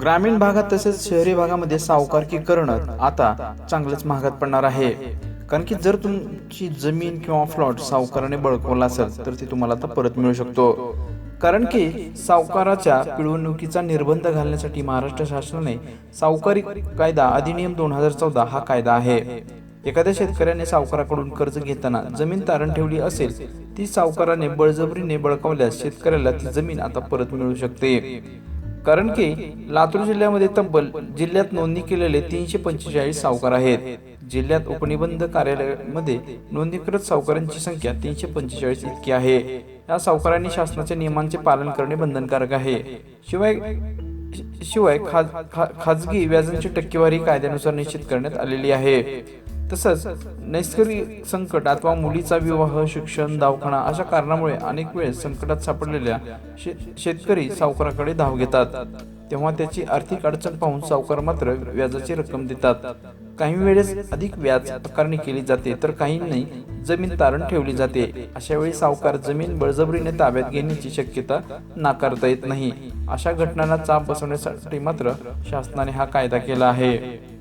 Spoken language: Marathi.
ग्रामीण भागात तसेच शहरी भागामध्ये सावकारकी करणं आता चांगलंच महागात पडणार आहे. कारण की जर तुमची जमीन किंवा फ्लॉट सावकाराने बळकवला असेल तर ती तुम्हाला आता परत मिळू शकतो. कारण की सावकाराच्या पिळवणुकीचा निर्बंध घालण्यासाठी महाराष्ट्र शासनाने सावकारी कायदा अधिनियम दोन हजार चौदा हा कायदा आहे. एखाद्या शेतकऱ्याने सावकाराकडून कर्ज घेताना जमीन तारण ठेवली असेल ती सावकाराने बळजबरीने बळकावल्यास शेतकऱ्याला ती जमीन आता परत मिळू शकते. कारण की लातूर जिल्ह्यामध्ये तब्बल जिल्ह्यात नोंदणी केलेले तीनशे पंचेचाळीस सावकार आहेत. जिल्ह्यात उपनिबंध कार्यालयामध्ये नोंदणीकृत सावकारांची संख्या तीनशे पंचेचाळीस इतकी आहे. या सावकारांनी शासनाच्या नियमांचे पालन करणे बंधनकारक आहे. शिवाय शिवाय खाज खा- खाजगी व्याजांची टक्केवारी कायद्यानुसार निश्चित करण्यात आलेली आहे. तसंच नैसर्गिक संकट अथवा मुलीचा विवाह शिक्षण दवाखाना अशा कारणामुळे अनेक वेळेस संकटात सापडलेल्या शे- शेतकरी सावकाराकडे धाव घेतात. तेव्हा त्याची आर्थिक अडचण पाहून सावकार मात्र व्याजाची रक्कम देतात. काही वेळेस अधिक व्याज आकारणी केली जाते तर काहींनी जमीन तारण ठेवली जाते. अशा वेळी सावकार जमीन बळजबरीने ताब्यात घेण्याची शक्यता नाकारता येत नाही. अशा घटनांना चाप बसवण्यासाठी मात्र शासनाने हा कायदा केला आहे.